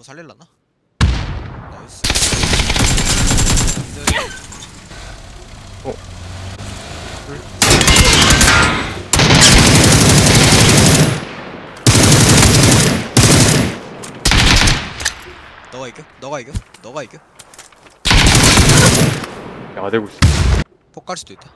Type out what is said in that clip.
너무 살릴라나? 나이스 기다려. 어. 너가 이겨? 너가 이겨? 너가 이겨? 야대고 있어 폭갈 수도 있다